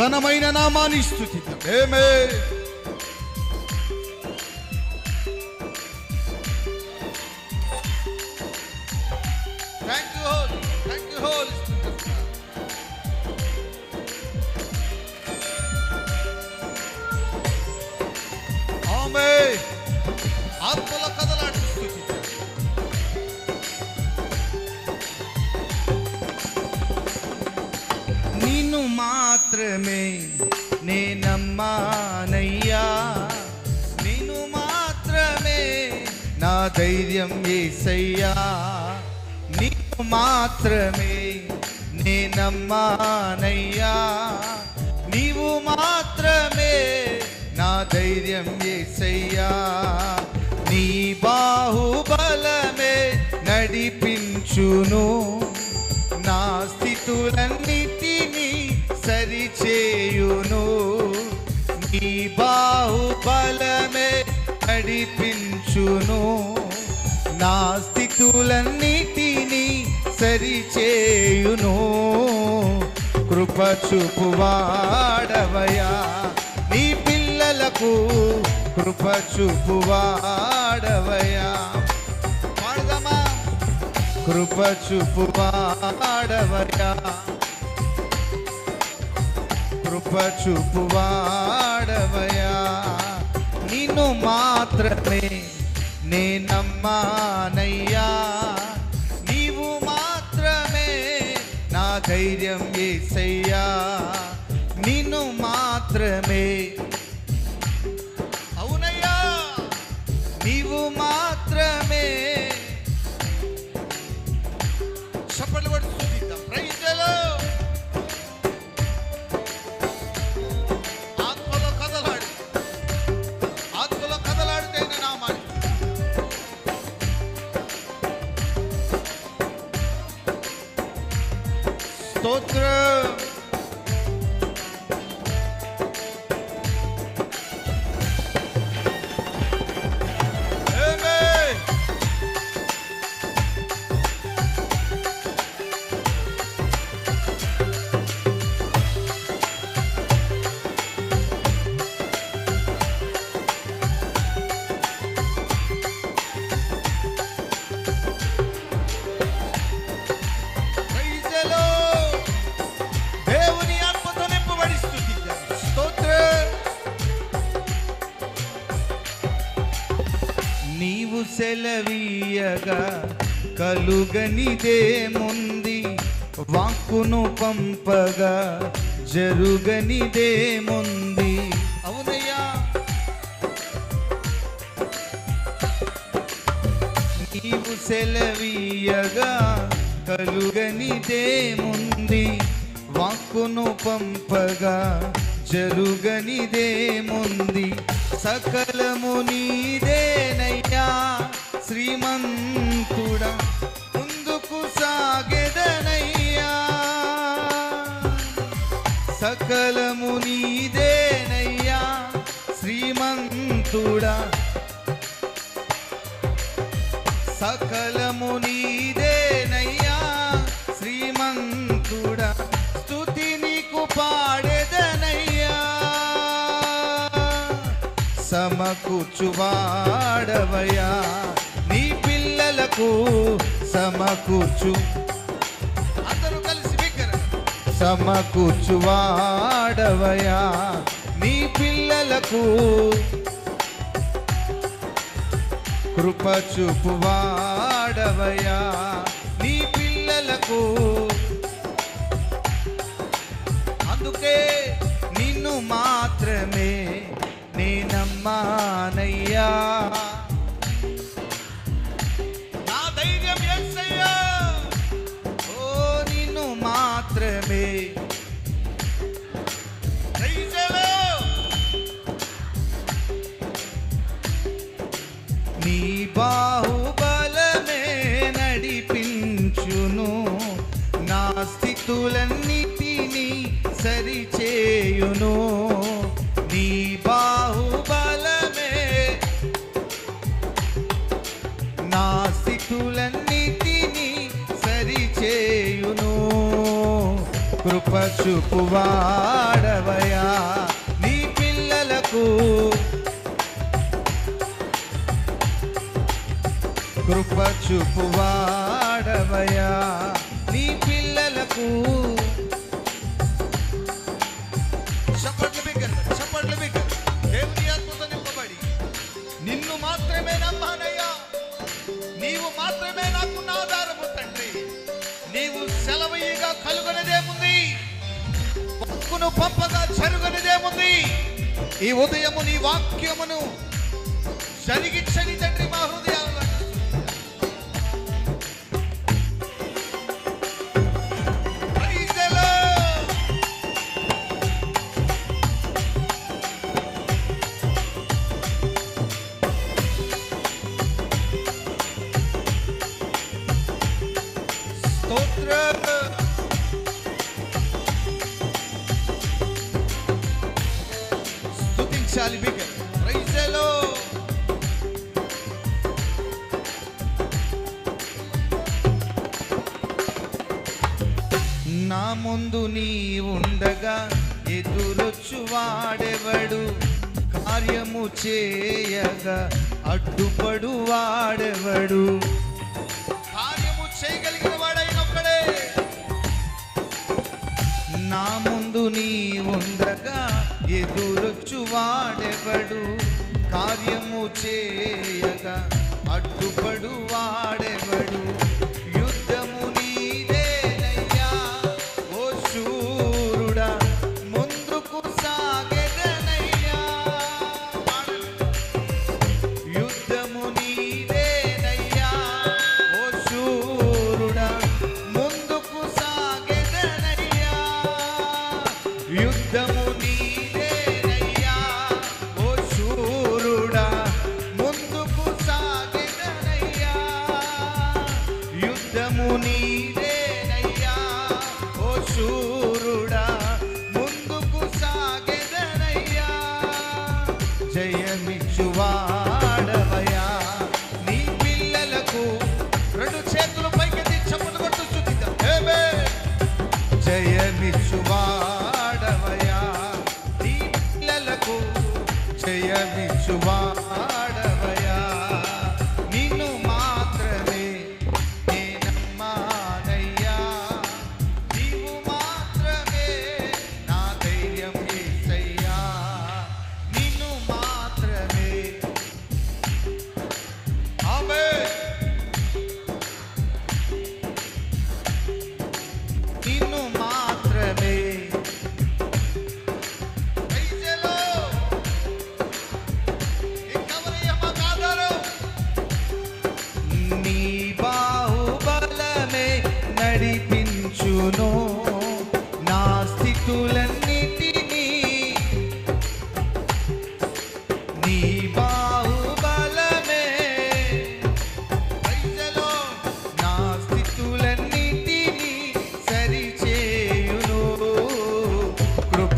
ఘనమైన నామాన్ని స్థుతిద్దాం. ఏమే thank you whole thank you whole ఆమె ఆత్మల కదలాడి మాత్రమే నేనమ్మానయ్యా నేను మాత్రమే నా ధైర్యం వేసయ్యా. నీకు మాత్రమే నేనమ్మానయ్యా నీవు మాత్రమే నా ధైర్యం వేసయ్యా. నీ బాహుబలమే నడిపించును. నా స్థితులన్నీ చేయును. నీ బాహుబలమే నడిపించును. నా స్థితులన్నిటినీ సరిచేయును. కృప చూపువాడవయా నీ పిల్లలకు కృప చూపువాడవయా పాడదామా? కృప చూపువాడవయా కృప చూపువాడవయా నిన్ను మాత్రమే నేనమ్మానయ్యా నీవు మాత్రమే నా ధైర్యం ఏసయ్యా. నిన్ను మాత్రమే సెలవీయగా కలుగనిదేముంది? వాక్కును పంపగా జరుగనిదేముంది? అవునయ్యా. నీవు సెలవీయగా కలుగనిదేముంది? వాక్కును పంపగా జరుగనిదేముంది? సకలము నీదేనయ్యా. శ్రీమంతుడా ముందుకు సాగెదనయ్యా. సకలము నీదేనయ్యా. శ్రీమంతుడా సకలము నీదేనయ్యా. శ్రీమంతుడా స్తుతి నీకు పాడే సమకూర్చువాడవయ్యా. నీ పిల్లలకు సమకూర్చు. అందరూ కలిసి బిగ్గర సమకూర్చువాడవయ్యా. నీ పిల్లలకు కృప చూపువాడవయ్యా. నీ పిల్లలకు అందుకే నిన్ను మాత్రమే మానయ్యా. నా ధైర్యం ఎస్సయ్యా ఓ నిన్ను మాత్రమే. నీ బాహుబలమే నడిపించును. నా స్థితులన్నిటినీ సరిచేయును. కృప చూపువాడవయా నీ పిల్లలకు కృప చూపువాడవయా నీ పిల్లలకు చప్పట్లు బిగ్గర చప్పట్లు బిగ్గర దేవుని ఆత్మతో నింపబడి నిన్ను మాత్రమే నమ్మానయ్యా. నీవు మాత్రమే నాకున్న ఆధారము తండ్రి. నీవు సెలవయ్యగా కలుగనిదేముంది పక్కును పంపగా జరుగునిదేముంది? ఈ ఉదయము నీ వాక్యమును జరిగించని తండ్రి మా హృదయాలు స్తుతించాలి బిగ్గ ప్రైజ్ ద నా ముందు నీ ఉండగా ఎదురొచ్చు వాడెవడు? కార్యము చేయగా అడ్డుపడు వాడెవడు? కార్యము చేయగలిగిన వాడైన నా ముందు నీ ఉండగా ఎదురొచ్చువాడెవడు కార్యము చేయగా అడ్డుపడు వాడెవడు? నీవేనయ్యా ఓ శూరుడా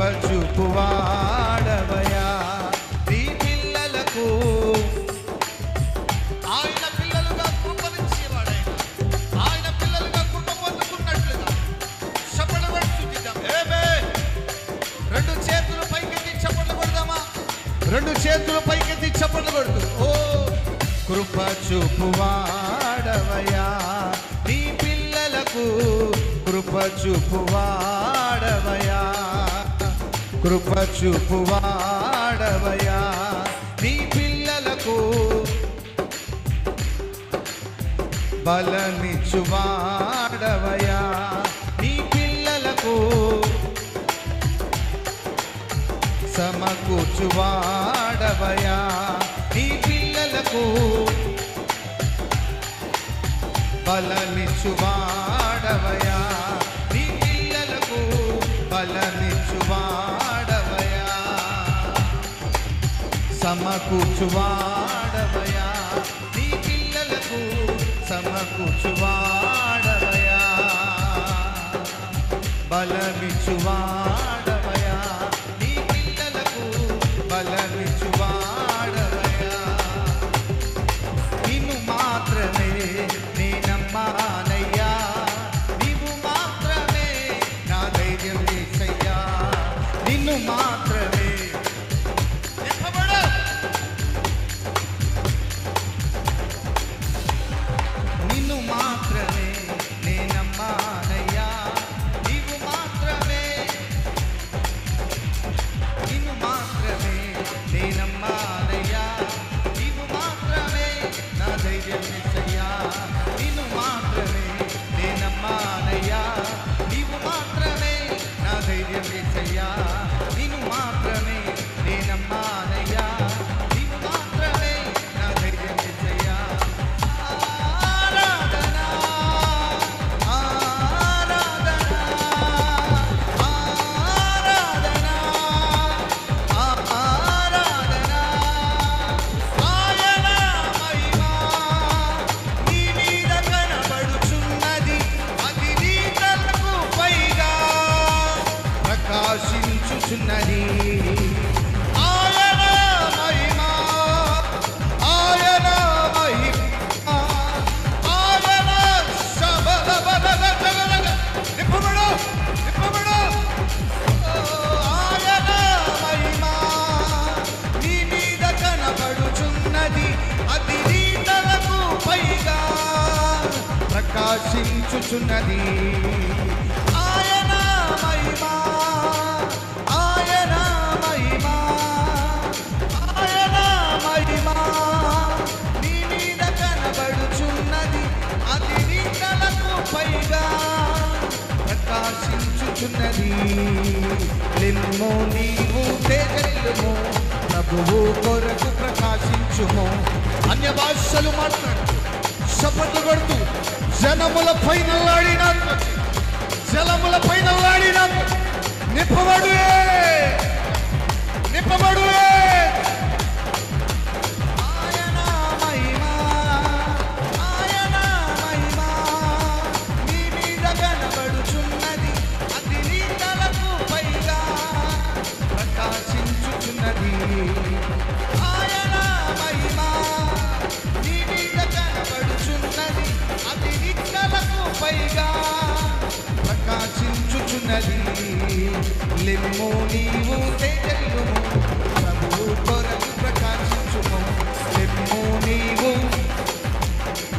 కృప చూపువాడవయా నీ పిల్లలకు ఆయన పిల్లలుగా కృపనిచ్చేవాడైన. ఆయన పిల్లలుగా కృప పొందుకున్నట్లుగా. చప్పట్లు కొట్టి స్తుతిద్దాం. ఆమేన్. రెండు చేతులు పైకెత్తి చప్పట్లు కొడదామా? రెండు చేతులు పైకెత్తి చప్పట్లు కొడుతూ. ఓ కృప చూపువాడవయా నీ పిల్లలకు కృప చూపువాడవయా కృప చూపువాడవయా నీ పిల్లలకు బలమిచ్చువాడవయా నీ పిల్లలకు సమకూర్చువాడవయా నీ పిల్లలకు బలమిచ్చువాడవయా సమకూర్చువాడవయా నీ పిల్లలకు సమకూర్చువాడవయా బలమిచ్చువాడవయా ఉన్నది. ఆయన మహిమ ఆయన మహిమ ఆయన మహిమ. నీ మీద కనబడుచున్నది అది నీతలకు పైగా ప్రకాశించుచున్నది. నిన్ను నీవు తేజరిల్లుము ప్రభువు కొరకు ప్రకాశించుము. అన్య భాషలు మాట్లాడుతూ శపథలు కొడుతూ జనముల పైన లాడిన జలముల పైన లాడిన నిప్పబడు ప్రకాశించుచున్నది లెమ్ము నీవు తేజల్లుము ప్రభువు కొరకు ప్రకాశించుము. లెమ్ము నీవు.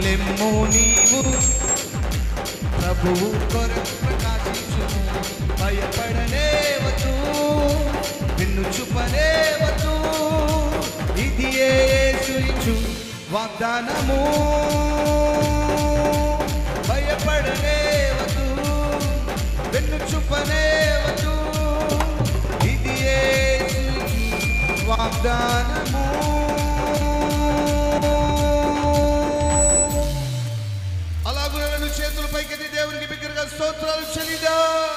లెమ్ము నీవు. ప్రభువు కొరకు ప్రకాశించుము. భయపడలేవతు. విన్ను చూపలేవతు. ఇది యేసు వాగ్దానము. అలాగే రెండు చేతుల